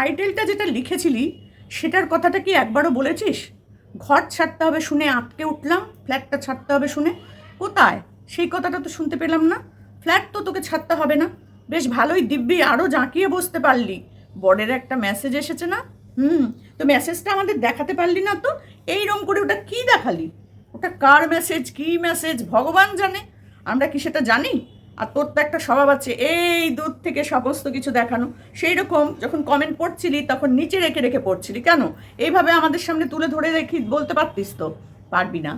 টাইটেলটা যেটা লিখেছিলি, সেটার কথাটা কি একবারও বলেছিস? ঘর ছাড়তে হবে শুনে আটকে উঠলাম, ফ্ল্যাটটা ছাড়তে হবে শুনে। কোথায়? সেই কথাটা তো শুনতে পেলাম না। ফ্ল্যাট তো তোকে ছাড়তে হবে না। বেশ ভালোই দিব্যি আরও জাঁকিয়ে বসতে পারলি। বর্ডের একটা মেসেজ এসেছে না? হুম, তো মেসেজটা আমাদের দেখাতে পারলি না তো? এইরকম করে ওটা কি দেখালি? ওটা কার মেসেজ কি মেসেজ ভগবান জানে। আমরা কি সেটা জানি? আর তোর তো একটা স্বভাব আছে, এই দূর থেকে সমস্ত কিছু দেখানো। সেই রকম যখন কমেন্ট পড়ছিলি, তখন নিচে রেখে রেখে পড়ছিলি কেন? এইভাবে আমাদের সামনে তুলে ধরে রেখি বলতে পারতিস তো? পারবি না।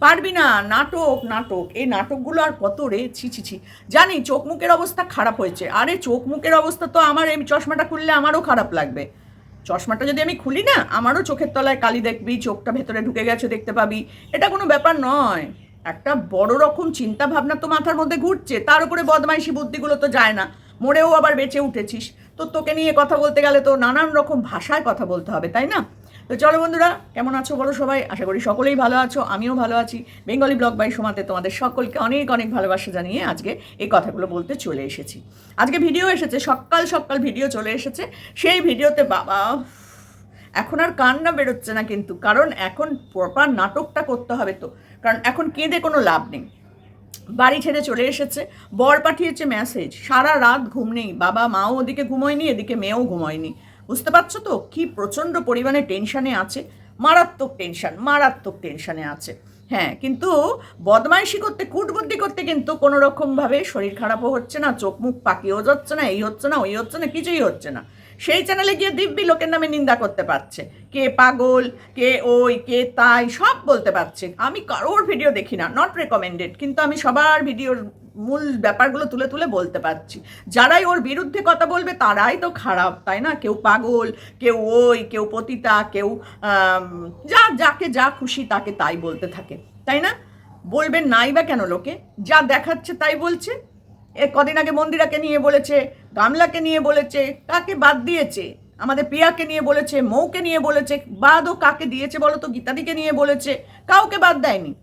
পারবি না, নাটক নাটক। এই নাটকগুলো আর কত রে? ছি ছি ছি। জানি চোখ মুখের অবস্থা খারাপ হয়েছে। আরে চোখ মুখের অবস্থা তো আমার, এই চশমাটা খুললে আমারও খারাপ লাগবে। চশমাটা যদি আমি খুলি না, আমারও চোখের তলায় কালি দেখবি, চোখটা ভেতরে ঢুকে গেছে দেখতে পাবি। এটা কোনো ব্যাপার নয়। একটা বড় রকম চিন্তা ভাবনা তো মাথার মধ্যে ঘুরছে, তার উপরে বদমাইশি বুদ্ধিগুলো তো যায় না। মরেও আবার বেঁচে উঠেছিস। তো তোকে নিয়ে কথা বলতে গেলে তো নানান রকম ভাষায় কথা বলতে হবে, তাই না? তো চলো বন্ধুরা, কেমন আছো বলো সবাই? আশা করি সকলেই ভালো আছো, আমিও ভালো আছি। বেঙ্গলি ব্লগ বাই সমাতে তোমাদের সকলকে অনেক অনেক ভালোবাসা জানিয়ে আজকে এই কথাগুলো বলতে চলে এসেছি। আজকে ভিডিও এসেছে, সকাল সকাল ভিডিও চলে এসেছে। সেই ভিডিওতে বাবা, এখন আর কান্না বেরোচ্ছে না কিন্তু, কারণ এখন প্রপার নাটকটা করতে হবে তো। কারণ এখন কেঁদে কোনো লাভ নেই। বাড়ি ছেড়ে চলে এসেছে। বর পাঠিয়েছে মেসেজ সারা রাত ঘুম নেই। বাবা মাও ওদিকে ঘুমোয়নি, এদিকে মেয়েও ঘুমোয়নি। বুঝতে পারছ তো? কি প্রচণ্ড পরিমাণে টেনশানে আছে। মারাত্মক টেনশন মারাত্মক টেনশানে আছে। হ্যাঁ কিন্তু বদমাইশি করতে, কুটবুদ্ধি করতে কিন্তু কোনো রকমভাবে শরীর খারাপও হচ্ছে না, চোখ মুখ পাকিয়েও যাচ্ছে না, এই হচ্ছে না, ওই হচ্ছে না, কিছুই হচ্ছে না। সেই চ্যানেলে গিয়ে দিব্যি লোকের নামে নিন্দা করতে পারছে। কে পাগল, কে ওই, কে তাই, সব বলতে পারছে। আমি কারোর ভিডিও দেখি না নট রেকমেন্ডেড কিন্তু আমি সবার ভিডিওর মূল ব্যাপারগুলো তুলে তুলে বলতে পারছি। যারাই ওর বিরুদ্ধে কথা বলবে, তারাই তো খারাপ, তাই না? কেউ পাগল, কেউ ওই, কেউ পতিতা, কেউ যা, যাকে যা খুশি তাকে তাই বলতে থাকে, তাই না? বলবেন নাই বা কেন লোকে? যা দেখাচ্ছে তাই বলছে। এ কদিন আগে মন্দিরাকে নিয়ে বলেছে, গামলাকে নিয়ে বলেছে, কাকে বাদ দিয়েছে? আমাদের পিয়াকে নিয়ে বলেছে, মৌকে নিয়ে বলেছে, বাদও কাকে দিয়েছে বলো তো? গীতাদিকে নিয়ে বলেছে, কাউকে বাদ দেয়নি।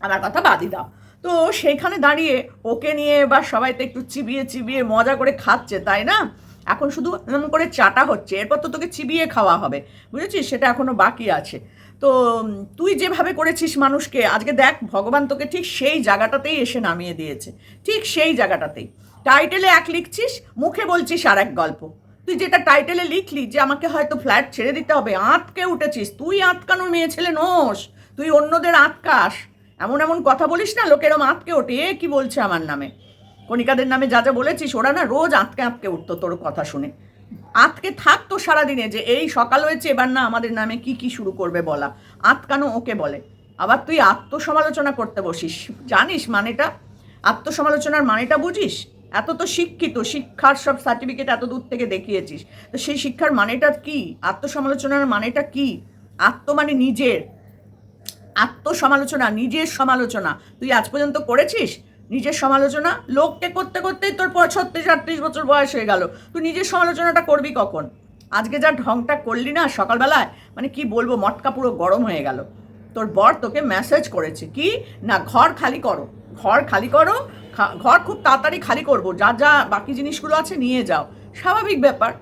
আমার কথা বাদই দাও। তো সেইখানে দাঁড়িয়ে ওকে নিয়ে এবার সবাই তো একটু চিবিয়ে চিবিয়ে মজা করে খাচ্ছে, তাই না? এখন শুধু এমন করে চাটা হচ্ছে, এরপর তো তোকে চিবিয়ে খাওয়া হবে। বুঝেছিস? সেটা এখনও বাকি আছে। তো তুই যেভাবে করেছিস মানুষকে, আজকে দেখ, ভগবান তোকে ঠিক সেই জায়গাটাতেই এসে নামিয়ে দিয়েছে। ঠিক সেই জায়গাটাতেই। টাইটেলে এক লিখছিস, মুখে বলছিস আর এক গল্প। তুই যেটা টাইটেলে লিখলি যে আমাকে হয়তো ফ্ল্যাট ছেড়ে দিতে হবে, আঁতকে উঠেছিস। তুই আঁতকানোর মেয়ে ছেলে নোস, তুই অন্যদের আঁতকাস। এমন এমন কথা বলিস না লোকেরম আঁতকে ওঠে, এ কী বলছে আমার নামে? কণিকাদের নামে যা যা বলেছিস, ওরা না রোজ আঁতকে আঁতকে উঠতো তোর কথা শুনে। আঁতকে থাকতো সারাদিনে যে এই সকাল হয়েছে, এবার না আমাদের নামে কি কি শুরু করবে বলা। আঁতকানো ওকে বলে। আবার তুই আত্মসমালোচনা করতে বসিস। জানিস মানেটা? আত্মসমালোচনার মানেটা বুঝিস? এত তো শিক্ষিত, শিক্ষার সব সার্টিফিকেট এত দূর থেকে দেখিয়েছিস। তো সেই শিক্ষার মানেটা কি? আত্মসমালোচনার মানেটা কি? আত্ম মানে নিজের। আত্মসমালোচনা, নিজের সমালোচনা। তুই আজ পর্যন্ত করেছিস? নিজের সমালোচনা লোককে করতে করতেই তোর ছত্রিশ, আটত্রিশ বছর বয়স হয়ে গেল। তুই নিজের সমালোচনাটা করবি কখন? আজকে যা ঢংটা করলি না সকালবেলায় মানে কি বলব, মটকা পুরো গরম হয়ে গেল। তোর বর তোকে মেসেজ করেছে কি, না, ঘর খালি করো, ঘর খালি করো ঘর খুব তাড়াতাড়ি খালি করব, যা যা বাকি জিনিসগুলো আছে নিয়ে যাও। স্বাভাবিক ব্যাপার।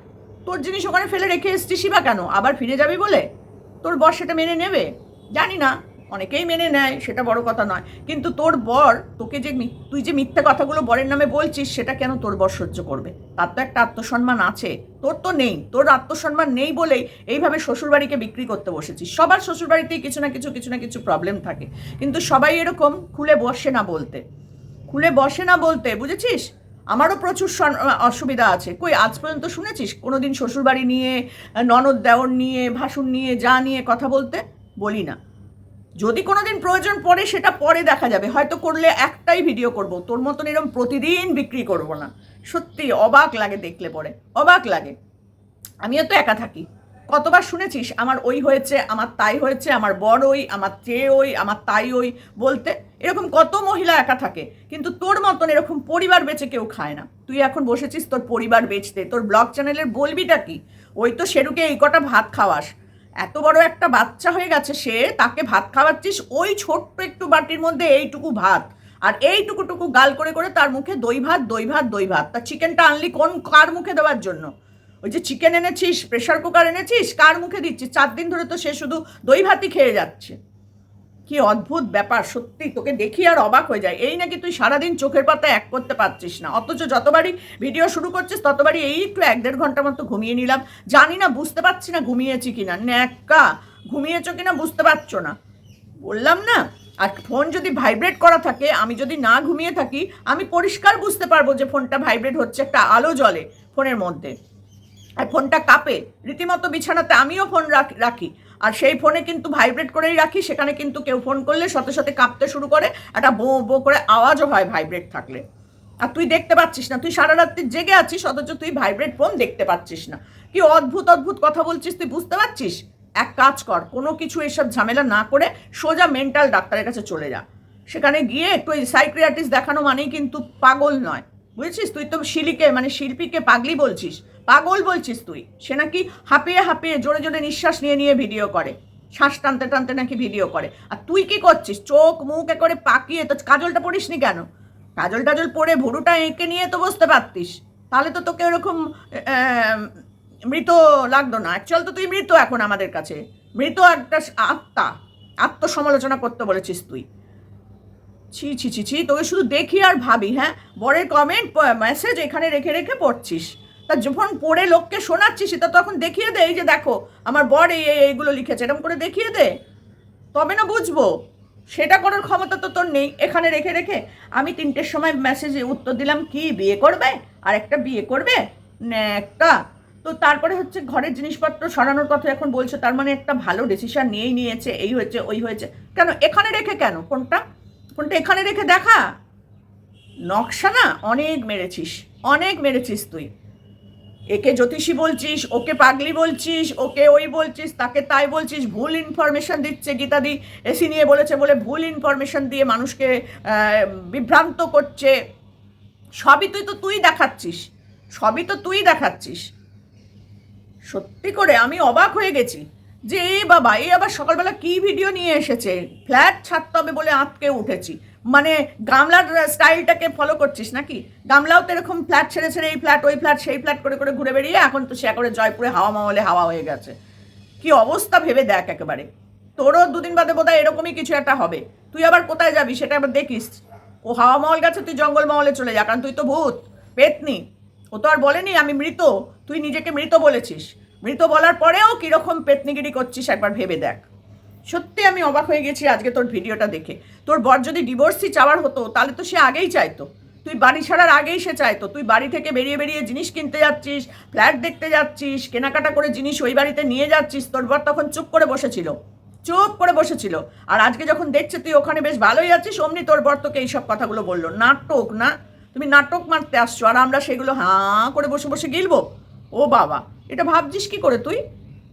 তোর জিনিস ওখানে ফেলে রেখে এসছিসই বা কেন? আবার ফিরে যাবি বলে? তোর বর সেটা মেনে নেবে? জানি না। অনেকেই মেনে নেয়, সেটা বড় কথা নয়। কিন্তু তোর বর, তোকে যে তুই যে মিথ্যে কথাগুলো বরের নামে বলছিস, সেটা কেন তোর বর সহ্য করবে? তার তো একটা আত্মসম্মান আছে। তোর তো নেই। তোর আত্মসম্মান নেই বলেই এইভাবে শ্বশুরবাড়িকে বিক্রি করতে বসেছিস। সবার শ্বশুরবাড়িতেই কিছু না কিছু কিছু না কিছু প্রবলেম থাকে। কিন্তু সবাই এরকম খুলে বসে না বলতে। খুলে বসে না বলতে, বুঝেছিস? আমারও প্রচুর অসুবিধা আছে। কই, আজ পর্যন্ত শুনেছিস? কোনোদিন শ্বশুরবাড়ি নিয়ে, ননদ দেওর নিয়ে, ভাসুর নিয়ে, যা নিয়ে কথা বলতে? বলি না। যদি কোনোদিন প্রয়োজন পড়ে, সেটা পরে দেখা যাবে। হয়তো করলে একটাই ভিডিও করব। তোর মতন এরকম প্রতিদিন বিক্রি করব না। সত্যি অবাক লাগে দেখলে পরে। অবাক লাগে। আমিও তো একা থাকি। কতবার শুনেছিস, আমার ওই হয়েছে, আমার তাই হয়েছে, আমার বড় ওই, আমার চেয়ে ওই, আমার তাই ওই বলতে এরকম কত মহিলা একা থাকে। কিন্তু তোর মতন এরকম পরিবার বেচে কেউ খায় না। তুই এখন বসেছিস তোর পরিবার বেচতে। তোর ব্লগ চ্যানেলের বলবিটা কি? ওই তো সেরুকে এই কটা ভাত খাওয়াস। এত বড় একটা বাচ্চা হয়ে গেছে সে, তাকে ভাত খাওয়াচ্ছিস, ওই ছোট্ট একটু বাটির মধ্যে এইটুকু ভাত। আর এইটুকুটুকু গাল করে করে তার মুখে দই ভাত দই ভাত দই ভাত। তা চিকেনটা আনলি কোন, কার মুখে দেওয়ার জন্য? ওই যে চিকেন এনেছিস প্রেশার কুকার এনেছিস, কার মুখে দিচ্ছিস? চার দিন ধরে তো সে শুধু দই ভাতই খেয়ে যাচ্ছে। কি অদ্ভুত ব্যাপার, সত্যি, তোকে দেখি আর অবাক হয়ে যায়। এই নাকি তুই সারাদিন চোখের পাতা এক করতে পারছিস না। অথচ যতবারই ভিডিও শুরু করছিস, ততবারই এই একটু এক দেড় ঘণ্টা মতো ঘুমিয়ে নিলাম। জানি না, বুঝতে পারছি না ঘুমিয়েছি কিনা। ন্যাক্কা ঘুমিয়েছো কিনা বুঝতে পারছ না। বললাম না, আর ফোন যদি ভাইব্রেট করা থাকে, আমি যদি না ঘুমিয়ে থাকি, আমি পরিষ্কার বুঝতে পারব যে ফোনটা ভাইব্রেট হচ্ছে একটা আলো জ্বলে ফোনের মধ্যে। আর ফোনটা কাঁপে। রীতিমতো বিছানাতে আমিও ফোন রাখি। আর সেই ফোনে কিন্তু ভাইব্রেট করেই রাখি, সেখানে কিন্তু কেউ ফোন করলে সাথে সাথে কাঁপতে শুরু করে, একটা বো বো করে আওয়াজও হয় ভাইব্রেট থাকলে। আর তুই দেখতে পাচ্ছিস না, তুই সারা রাত্রি জেগে আছিস, অথচ তুই ভাইব্রেট ফোন দেখতে পাচ্ছিস না। কি অদ্ভুত অদ্ভুত কথা বলছিস তুই, বুঝতে পারছিস? এক কাজ কর, কোনো কিছু এসব ঝামেলা না করে সোজা মেন্টাল ডাক্তারের কাছে চলে যা। সেখানে গিয়ে একটু সাইক্রিয়াটিস্ট দেখানো মানেই কিন্তু পাগল নয়। বুঝেছিস তুই তো শিলিকে মানে শিল্পীকে পাগলি বলছিস, পাগল বলছিস তুই। সে নাকি হাঁপিয়ে হাঁপিয়ে জোরে জোরে নিঃশ্বাস নিয়ে নিয়ে ভিডিও করে, শ্বাস টানতে টানতে নাকি ভিডিও করে। আর তুই কি করছিস? চোখ মুখ করে পাকিয়ে, তো কাজলটা পড়িসনি কেন? কাজল টাজল পরে ভুরুটা এঁকে নিয়ে তো বসতে পারতিস। তাহলে তো তোকে ওরকম মৃত লাগতো না। অ্যাকচুয়াল তো তুই মৃত এখন আমাদের কাছে। মৃত একটা আত্মা। আত্মসমালোচনা করতে বলেছিস তুই। ছি ছি ছি ছি, তোকে শুধু দেখি আর ভাবি হ্যাঁ? বরের কমেন্ট মেসেজ এখানে রেখে রেখে পড়ছিস। তা যখন পড়ে লোককে শোনাচ্ছিস, সেটা তখন দেখিয়ে দে, এই যে দেখো, আমার বর এই, এই- এইগুলো লিখেছে, এরকম করে দেখিয়ে দে। তবে না বুঝব, সেটা করার ক্ষমতা তো তোর নেই। এখানে রেখে রেখে আমি তিনটের সময় মেসেজে উত্তর দিলাম, কি বিয়ে করবে? আর একটা বিয়ে করবে? না, একটা। তো তারপরে হচ্ছে ঘরের জিনিসপত্র সরানোর কথা এখন বলছো, তার মানে একটা ভালো ডিসিশন নিয়েই নিয়েছে, এই হয়েছে, ওই হয়েছে। কেন? এখানে রেখে কেন? কোনটা? কোনটা এখানে রেখে দেখা। নকশা না, অনেক মেরেছিস অনেক মেরেছিস তুই। একে জ্যোতিষী বলছিস, ওকে পাগলি বলছিস, ওকে ওই বলছিস, তাকে তাই বলছিস, ভুল ইনফরমেশন দিচ্ছে গীতাদি। এসি নিয়ে বলেছে বলে ভুল ইনফরমেশন দিয়ে মানুষকে বিভ্রান্ত করছে। সবই তুই তো তুই দেখাচ্ছিস, সবই তো তুই দেখাচ্ছিস। সত্যি করে আমি অবাক হয়ে গেছি। যে, এ বাবা এই আবার সকালবেলা কি ভিডিও নিয়ে এসেছে? ফ্ল্যাট ছাড়তে হবে বলে আঁতকে উঠেছি। মানে গামলার স্টাইলটাকে ফলো করছিস নাকি? গামলাও তো এরকম ফ্ল্যাট ছেড়ে ছেড়ে এই ফ্ল্যাট, ওই ফ্ল্যাট, সেই ফ্ল্যাট করে করে ঘুরে বেরিয়ে এখন তো সে করে জয়পুরে হাওয়া মাহলে হাওয়া হয়ে গেছে। কি অবস্থা ভেবে দেখ একেবারে। তোরও দুদিন বাদে বোধহয় এরকমই কিছু একটা হবে। তুই আবার কোথায় যাবি সেটা আবার দেখিস। ও হাওয়া মহল গেছে, তুই জঙ্গল মহলে চলে যা, কারণ তুই তো ভূত, পেতনি। ও তো আর বলেনি আমি মৃত, তুই নিজেকে মৃত বলেছিস। মৃত বলার পরেও কীরকম পেতনিগিরি করছিস একবার ভেবে দেখ। সত্যি আমি অবাক হয়ে গেছি আজকে তোর ভিডিওটা দেখে। তোর বর যদি ডিভোর্সই চাওয়ার হতো, তাহলে তো সে আগেই চাইতো। তুই বাড়ি ছাড়ার আগেই সে চাইতো। তুই বাড়ি থেকে বেরিয়ে বেরিয়ে জিনিস কিনতে যাচ্ছিস, ফ্ল্যাট দেখতে যাচ্ছিস, কেনাকাটা করে জিনিস ওই বাড়িতে নিয়ে যাচ্ছিস, তোর বর তখন চুপ করে বসেছিল। চুপ করে বসেছিল। আর আজকে যখন দেখছে তুই ওখানে বেশ ভালোই আছিস, অমনি তোর বর তোকে এইসব কথাগুলো বলল। নাটক না, তুমি নাটক মারতে আসছো, আর আমরা সেগুলো হাঁ করে বসে বসে গিলবো। ও বাবা, এটা ভাবছিস কি করে তুই?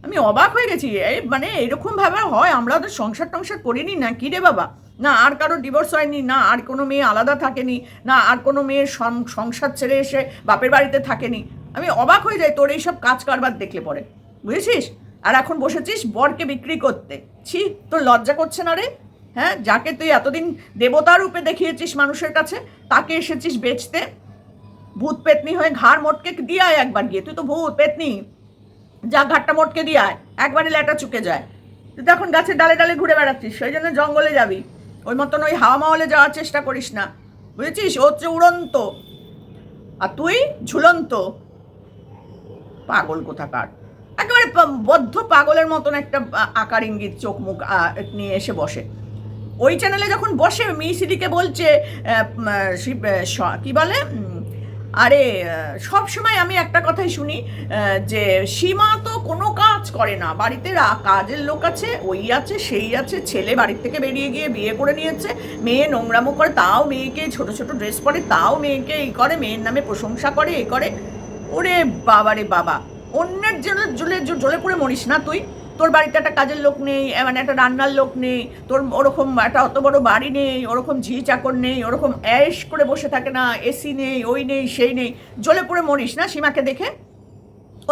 আমি অবাক হয়ে গেছি। এই মানে এরকম ভাবে হয়, আমরা তো সংসার টংসার করিনি না, কি রে বাবা? না, আর কারও ডিভোর্স হয়নি, না, আর কোনো মেয়ে আলাদা থাকেনি, না, আর কোনো মেয়ের সং- সংসার ছেড়ে এসে বাপের বাড়িতে থাকেনি। আমি অবাক হয়ে যাই তোর এইসব কাজ কারবার দেখলে পরে। বুঝেছিস? আর এখন বসেছিস বরকে বিক্রি করতে। ছি, তোর লজ্জা করছে না রে? হ্যাঁ যাকে তুই এতদিন দেবতার রূপে দেখিয়েছিস মানুষের কাছে, তাকে এসেছিস বেচতে। ভূত পেতনি হয়ে ঘাড় মোটকে দিয়ে আয় একবার গিয়ে। তুই তো ভূত পেতনি। যা ঘাটটা মোটকে দিয়ে আয় একবারে ল্যাটা চুকে যায়। তুই তো এখন গাছের ডালে ডালে ঘুরে বেড়াচ্ছিস, সেই জন্য জঙ্গলে যাবি। ওই মতন ওই হাওয়া মাহলে যাওয়ার চেষ্টা করিস না। বুঝেছিস? ও হচ্ছে উড়ন্ত। আর তুই ঝুলন্ত। পাগল কোথাকার। একেবারে বদ্ধ পাগলের মতন একটা আকার ইঙ্গিত চোখ মুখ নিয়ে এসে বসে। ওই চ্যানেলে যখন বসে, মিসিদিকে বলছে কি বলে? আরে সব সময় আমি একটা কথাই শুনি যে সীমা তো কোনো কাজ করে না। বাড়িতে কাজের লোক আছে, ওই আছে, সেই আছে, ছেলে বাড়ির থেকে বেরিয়ে গিয়ে বিয়ে করে নিয়েছে, মেয়ে নোংরামো করে, তাও মেয়েকে ছোট ছোট ড্রেস পরে, তাও মেয়েকে এই করে, মেয়ের নামে প্রশংসা করে, এই করে। ওরে বাবা রে বাবা, অন্যের জন্য জ্বলে জ্বলে পড়ে মরিস না তুই। তোর বাড়িতে একটা কাজের লোক নেই মানে একটা রান্নার লোক নেই, তোর ওরকম একটা অত বড় বাড়ি নেই, ওরকম ঝি চাকর নেই, ওরকম অ্যাশ করে বসে থাকে না এসি নেই, ওই নেই, সেই নেই, জ্বলে পড়ে মরিস না সীমাকে দেখে?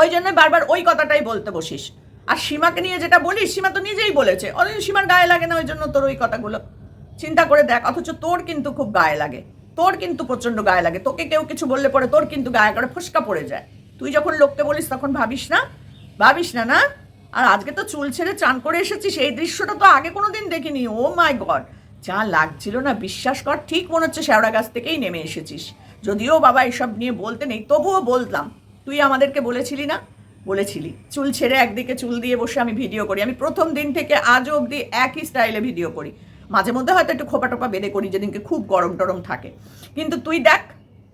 ওই জন্য বারবার ওই কথাটাই বলতে বসিস। আর সীমাকে নিয়ে যেটা বলিস, সীমা তো নিজেই বলেছে অথচ সীমার গায়ে লাগে না ওই জন্য তোর ওই কথাগুলো। চিন্তা করে দেখ, অথচ তোর কিন্তু খুব গায়ে লাগে, তোর কিন্তু প্রচণ্ড গায়ে লাগে, তোকে কেউ কিছু বললে পরে তোর কিন্তু গায়ে করে ফসকা পড়ে যায়। তুই যখন লোককে বলিস তখন ভাবিস না ভাবিস না না? আর আজকে তো চুল ছেড়ে চান করে এসেছিস সেই দৃশ্যটা তো আগে কোনো দিন দেখিনি। ও মাই গড, যা লাগছিল না, বিশ্বাস কর, ঠিক মনে হচ্ছে শ্যাওড়া গাছ থেকেই নেমে এসেছিস। যদিও বাবা এসব নিয়ে বলতে নেই, তবুও বলতাম, তুই আমাদেরকে বলেছিলি না? বলেছিলি, চুল ছেড়ে একদিকে চুল দিয়ে বসে আমি ভিডিও করি, আমি প্রথম দিন থেকে আজও অবধি একই স্টাইলে ভিডিও করি। মাঝে মধ্যে হয়তো একটু খোপা টোপা বেঁধে করি, যেদিনকে খুব গরম টরম থাকে। কিন্তু তুই দেখ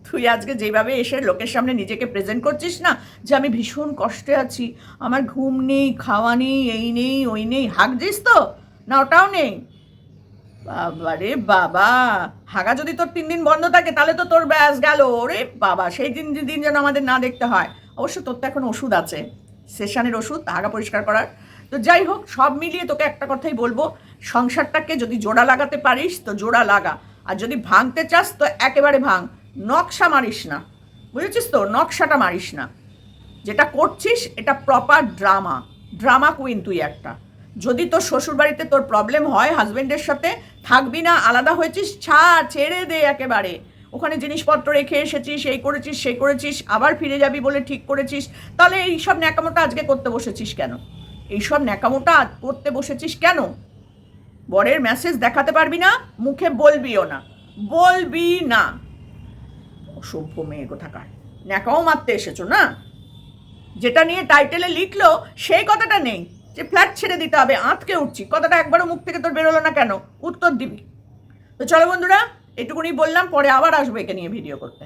তুই আজকে যেভাবে এসে লোকের সামনে নিজেকে প্রেজেন্ট করছিস না, যে আমি ভীষণ কষ্টে আছি, আমার ঘুম নেই, খাওয়া নেই, এই নেই, ওই নেই হাঁকছিস তো? না ওটাও নেই। বাবারে বাবা, হাগা যদি তোর তিন দিন বন্ধ থাকে, তাহলে তো তোর ব্যাস গেল। ওরে বাবা, সেই দিন দিন যেন আমাদের না দেখতে হয়। অবশ্য তোর তো এখন ওষুধ আছে, সেশনের ওষুধ, হাগা পরিষ্কার করার। তো যাই হোক, সব মিলিয়ে তোকে একটা কথাই বলব, সংসারটাকে যদি জোড়া লাগাতে পারিস, তো জোড়া লাগা। আর যদি ভাঙতে চাস, তো একেবারে ভাঙ। নকশা মারিস না। বুঝেছিস তো? নকশাটা মারিস না। যেটা করছিস, এটা প্রপার ড্রামা ড্রামা কুইন তুই একটা। যদি তোর শ্বশুরবাড়িতে তোর প্রবলেম হয় হাজবেন্ডের সাথে, থাকবি না, আলাদা হয়েছিস ছাড় ছেড়ে দে একেবারে। ওখানে জিনিসপত্র রেখে এসেছিস, এই করেছিস, সেই করেছিস, আবার ফিরে যাবি বলে ঠিক করেছিস। তাহলে এইসব ন্যাকামোটা আজকে করতে বসেছিস কেন? এইসব ন্যাকামোটা করতে বসেছিস কেন? বরের মেসেজ দেখাতে পারবি না, মুখে বলবিও না। বলবি না। অসভ্য মেয়ে কোথাকার। ন্যাকাও মারতে এসেছ, না? যেটা নিয়ে টাইটেলে লিখলো, সেই কথাটা নেই যে ফ্ল্যাট ছেড়ে দিতে হবে, আঁতকে উঠছি। কথাটা একবারও মুখ থেকে তোর বেরোলো না কেন? উত্তর দিবি। তো চলো বন্ধুরা, এটুকুনি বললাম, পরে আবার আসব একে নিয়ে ভিডিও করতে।